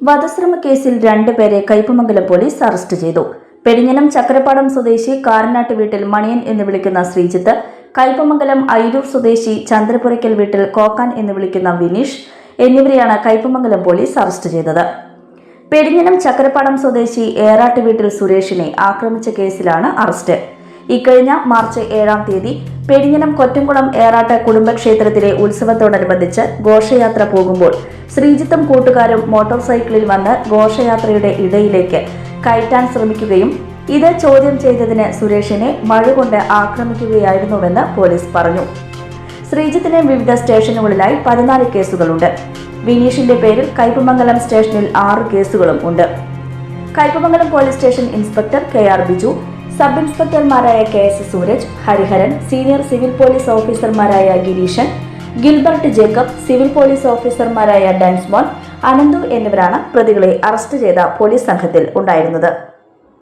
വധശ്രമ കേസിൽ രണ്ടുപേരെ Kaipamangalam police arrest ചെയ്തു. പെരിഞ്ഞനം ചക്രപ്പാടം സ്വദേശി കാരനാട്ട് വീട്ടിൽ മണിയൻ എന്ന് വിളിക്കുന്ന ശ്രീജിത്ത് കയ്പമംഗലം അയിരൂർ സ്വദേശി ചന്ദ്രപുരയ്ക്കൽ വീട്ടിൽ കോക്കാൻ എന്ന് വിളിക്കുന്ന വിനീഷ് എന്നിവരെയാണ് കയ്പമംഗലം പോലീസ് അറസ്റ്റ് ചെയ്തത്. പെരിഞ്ഞനം ചക്രപ്പാടം സ്വദേശി ഏറാട്ട് വീട്ടിൽ സുരേഷിനെ ആക്രമിച്ച കേസിലാണ് അറസ്റ്റ്. ഇക്കഴിഞ്ഞ മാർച്ച് ഏഴാം തീയതി പെരിഞ്ഞനം കൊറ്റംകുളം ഏറാട്ട് കുടുംബക്ഷേത്രത്തിലെ ഉത്സവത്തോടനുബന്ധിച്ച് ഘോഷയാത്ര പോകുമ്പോൾ ശ്രീജിത്തും കൂട്ടുകാരും മോട്ടോർ സൈക്കിളിൽ വന്ന് ഘോഷയാത്രയുടെ ഇടയിലേക്ക് കയറ്റാൻ ശ്രമിക്കുകയും ഇത് ചോദ്യം ചെയ്തതിന് സുരേഷിനെ മഴ കൊണ്ട് ആക്രമിക്കുകയായിരുന്നുവെന്ന് പോലീസ് പറഞ്ഞു. ശ്രീജിത്തിന് വിവിധ സ്റ്റേഷനുകളിലായി പതിനാല് കേസുകളുണ്ട്. വിനീഷിന്റെ പേരിൽ കയ്പമംഗലം സ്റ്റേഷനിൽ ആറ് കേസുകളും ഉണ്ട്. Kaipamangalam police station inspector K R Biju sub ഇൻസ്പെക്ടർമാരായ K S Sooraj Hariharan senior civil police ഓഫീസർമാരായ Gireeshan Gilbert Jacob civil police ഓഫീസർമാരായ ഡാൻസ്മോൻ അനന്തു എന്നിവരാണ് പ്രതികളെ അറസ്റ്റ് ചെയ്ത പോലീസ് സംഘത്തിൽ ഉണ്ടായിരുന്നത്.